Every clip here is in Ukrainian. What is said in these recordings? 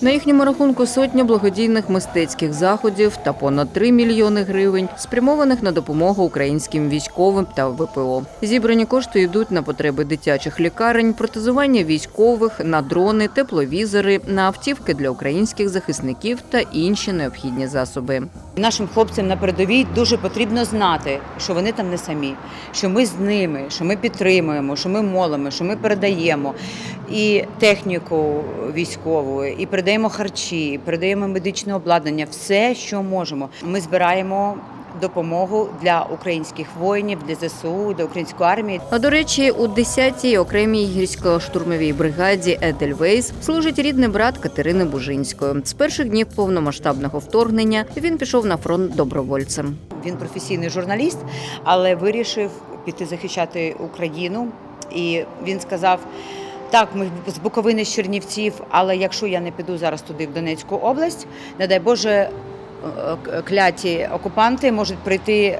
На їхньому рахунку сотня благодійних мистецьких заходів та понад 3 мільйони гривень, спрямованих на допомогу українським військовим та ВПО. Зібрані кошти йдуть на потреби дитячих лікарень, протезування військових, на дрони, тепловізори, на автівки для українських захисників та інші необхідні засоби. Нашим хлопцям на передовій дуже потрібно знати, що вони там не самі, що ми з ними, що ми підтримуємо, що ми молимо, що ми передаємо і техніку військову, і передаємо харчі, і передаємо медичне обладнання, все, що можемо. Ми збираємо допомогу для українських воїнів, для ЗСУ, для української армії. А до речі, у 10-й окремій гірсько-штурмовій бригаді Едельвейс служить рідний брат Катерини Бужинської. З перших днів повномасштабного вторгнення він пішов на фронт добровольцем. Він професійний журналіст, але вирішив піти захищати Україну. І він сказав: так, ми з Буковини з Чернівців, але якщо я не піду зараз туди, в Донецьку область, не дай Боже, кляті окупанти можуть прийти.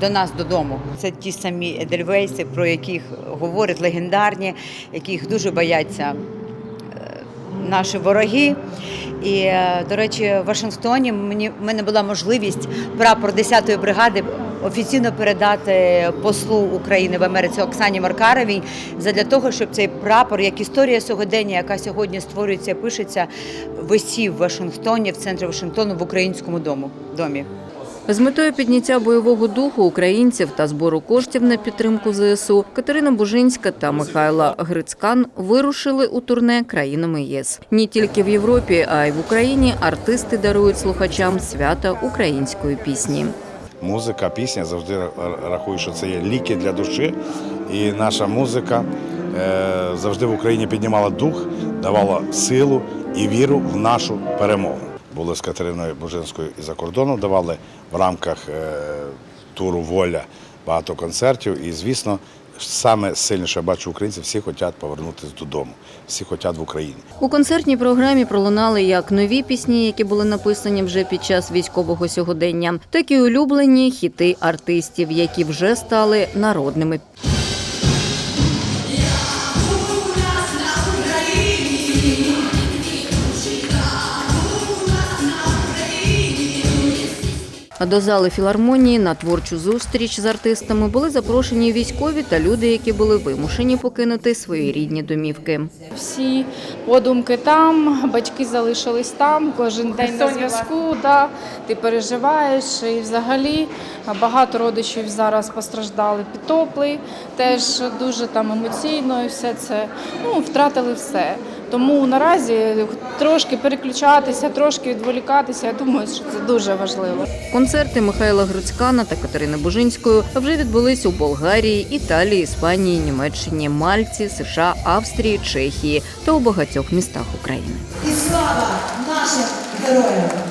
До нас додому це ті самі Едельвейси, про яких говорять легендарні, яких дуже бояться наші вороги. І, е, до речі, в Вашингтоні мені мене була можливість прапор 10-ї бригади офіційно передати послу України в Америці Оксані Маркаровій задля того, щоб цей прапор, як історія сьогодення, яка сьогодні створюється, пишеться, висів в Вашингтоні, в центрі Вашингтону, в українському дому домі. З метою підняття бойового духу українців та збору коштів на підтримку ЗСУ Катерина Бужинська та Михайла Грицькан вирушили у турне країнами ЄС. Не тільки в Європі, а й в Україні артисти дарують слухачам свята української пісні. Музика, пісня завжди ра- рахую, що це є ліки для душі. І наша музика е, завжди в Україні піднімала дух, давала силу і віру в нашу перемогу. Були з Катериною Бужинською і за кордоном, давали в рамках е, туру Воля багато концертів. І, звісно, саме сильніше я бачу українців, всі хочуть повернутися додому, всі хочуть в Україні. У концертній програмі пролунали як нові пісні, які були написані вже під час військового сьогодення, так і улюблені хіти артистів, які вже стали народними. До зали філармонії на творчу зустріч з артистами були запрошені військові та люди, які були вимушені покинути свої рідні домівки. Всі подумки там, батьки залишились там, кожен день на зв'язку. Да, ти переживаєш і взагалі багато родичів зараз постраждали підтопли, теж дуже там емоційно і все це ну, втратили все. Тому наразі трошки переключатися, трошки відволікатися. Я думаю, що це дуже важливо. Концерти Михайла Груцькана та Катерини Бужинської вже відбулись у Болгарії, Італії, Іспанії, Німеччині, Мальці, США, Австрії, Чехії та у багатьох містах України. І слава нашим героям!